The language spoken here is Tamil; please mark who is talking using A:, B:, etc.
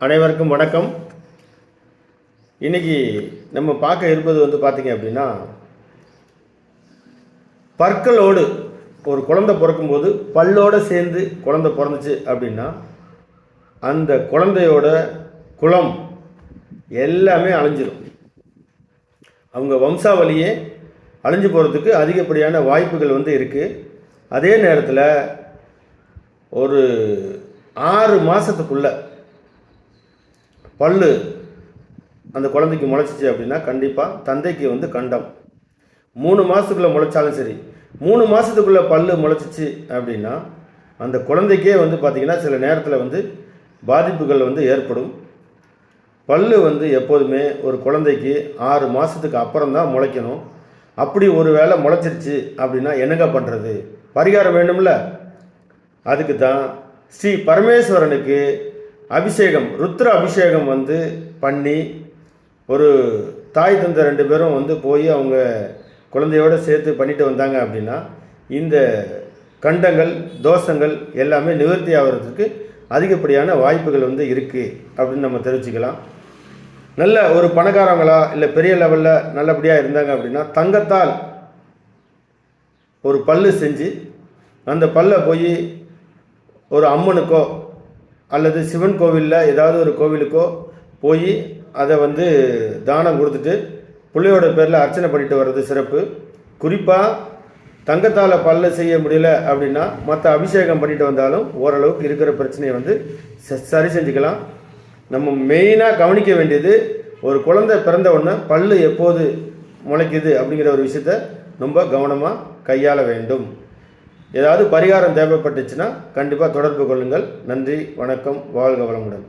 A: அனைவருக்கும் வணக்கம். இன்னைக்கு நம்ம பார்க்க இருப்பது வந்து பார்த்தீங்க அப்படின்னா பற்களோடு ஒரு குழந்தை பிறக்கும்போது பல்லோடு சேர்ந்து குழந்தை பிறந்துச்சு அப்படின்னா அந்த குழந்தையோட குளம் எல்லாமே அழிஞ்சிடும் அவங்க வம்சாவளியே அழிஞ்சு போகிறதுக்கு அதிகப்படியான வாய்ப்புகள் வந்து இருக்குது அதே நேரத்தில் ஒரு ஆறு மாதத்துக்குள்ளே பல்லு அந்த குழந்தைக்கு முளைச்சிச்சு அப்படின்னா கண்டிப்பாக தந்தைக்கு வந்து கண்டம். மூணு மாதத்துக்குள்ளே முளைச்சாலும் சரி மூணு மாதத்துக்குள்ளே பல்லு முளைச்சிச்சு அப்படின்னா அந்த குழந்தைக்கே வந்து பார்த்திங்கன்னா சில நேரத்தில் வந்து பாதிப்புகள் வந்து ஏற்படும். பல்லு வந்து எப்போதுமே ஒரு குழந்தைக்கு ஆறு மாதத்துக்கு அப்புறம் தான் முளைக்கணும். அப்படி ஒரு வேளை முளைச்சிருச்சு அப்படின்னா என்னங்க பண்ணுறது பரிகாரம் வேணும்ல? அதுக்கு தான் ஸ்ரீ பரமேஸ்வரனுக்கு அபிஷேகம் ருத்ர அபிஷேகம் வந்து பண்ணி ஒரு தாய் தந்த ரெண்டு பேரும் வந்து போய் அவங்க குழந்தையோடு சேர்த்து பண்ணிட்டு வந்தாங்க அப்படின்னா இந்த கண்டங்கள் தோஷங்கள் எல்லாமே நிவர்த்தி ஆகிறதுக்கு அதிகப்படியான வாய்ப்புகள் வந்து இருக்குது அப்படின்னு நம்ம தெரிஞ்சுக்கலாம். நல்ல ஒரு பணக்காரங்களா இல்லை பெரிய லெவலில் நல்லபடியாக இருந்தாங்க அப்படின்னா தங்கத்தால் ஒரு பல்லு செஞ்சு அந்த பல்லை போய் ஒரு அம்மனுக்கோ அல்லது சிவன் கோவிலில் ஏதாவது ஒரு கோவிலுக்கோ போய் அதை வந்து தானம் கொடுத்துட்டு பிள்ளையோட பேரில் அர்ச்சனை பண்ணிட்டு வர்றது சிறப்பு. குறிப்பாக தங்கத்தால் பல்ல செய்ய முடியல அப்படின்னா மற்ற அபிஷேகம் பண்ணிட்டு வந்தாலும் ஓரளவுக்கு இருக்கிற பிரச்சனையை வந்து ச- சரி செஞ்சுக்கலாம். நம்ம மெயினாக கவனிக்க வேண்டியது ஒரு குழந்தை பிறந்த உடனே பல்லு எப்போது முளைக்குது அப்படிங்கிற ஒரு விஷயத்த ரொம்ப கவனமாக கையாள வேண்டும். ஏதாவது பரிகாரம் தேவைப்பட்டுச்சுன்னா கண்டிப்பாக தொடர்பு கொள்ளுங்கள். நன்றி வணக்கம் வாழ்க வளமுடன்.